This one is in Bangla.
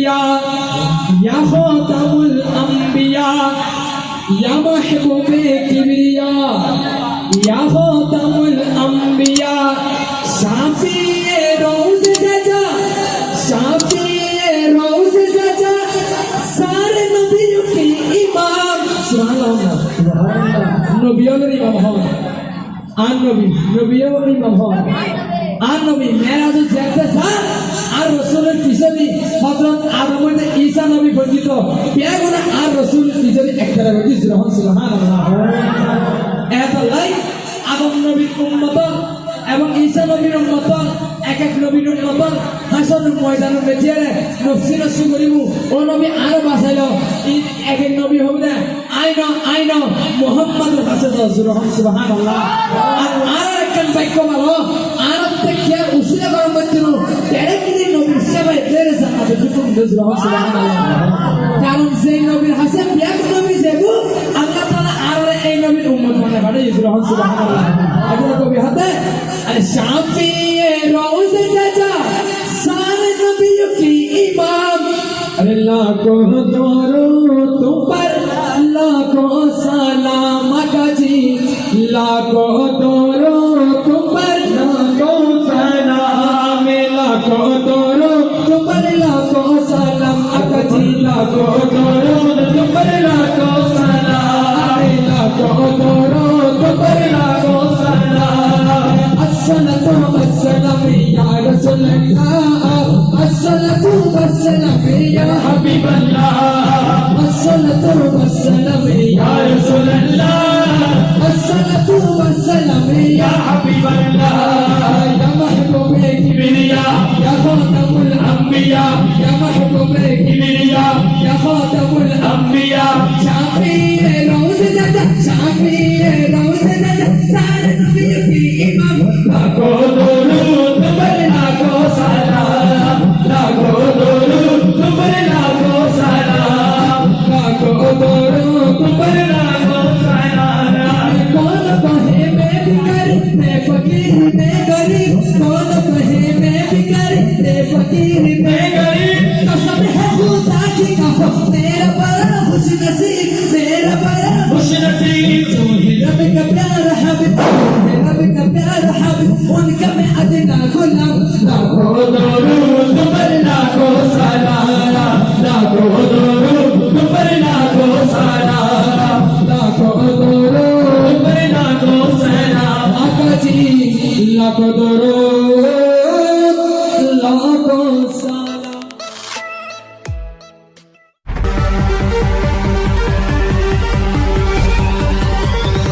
الأنبياء يا خاتم الأنبياء يا محبوب كبرياء يا خاتم الأنبياء شافي روز سجا شافي روز سجا سارے نبیوں کے امام سبحان اللہ سبحان اللہ نبیوں کے امام ہوں آن نبی نبیوں کے امام ہوں آن نبی میرا تو جیسے سارا পিছনে একটা রয়েছে সুবহানাল্লাহ এত লাই আদম নবীর উম্মত এবং ঈসা নবীর উম্মত এক এক নবীর উম্মত হাসন ময়দান বেচিয়ারে নফসি নফসি করিব ও নবী আরও বাঁচাইল। এক এক নবী হবে না, আইন আইন মোহাম্মদের কাছে তো সুরহম সুবহানাল্লাহ। আর আর একখান বাক্য ভালো আর থেকে উসিলা যুকুম সুরহম সুবহানাল্লাহ। কারণ সেই নবীর বলুন সুবহানাল্লাহ। আগে তো বিহাতে আরে শাফিয়ে রওজ চাচা, সার নবিয়ো কি ইমাম। আরে লাখো দরুদ তুম পর লাখো সালাম আকা জি লাখো দরুদ তুম পর লাখো সালাম, লাখো والسلام يا حبيب الله الصلاة والسلام يا رسول الله الصلاة والسلام يا حبيب الله يا محبوب كبرياء يا خاتم الأنبياء يا محبوب كبرياء يا خاتم الأنبياء شافي روز شافي मेरा बड़ा खुश नसीब मेरा बड़ा खुश नसीब तू ही रब का प्यारा हबीब तू ही रब का प्यारा हबीब उनका मैं अदना गुलाम लाखो दरूद तुम पर लाखो सलाम लाखो दरूद तुम पर लाखो सलाम लाखो दरूद तुम पर लाखो सलाम आका जी लाखो दरूद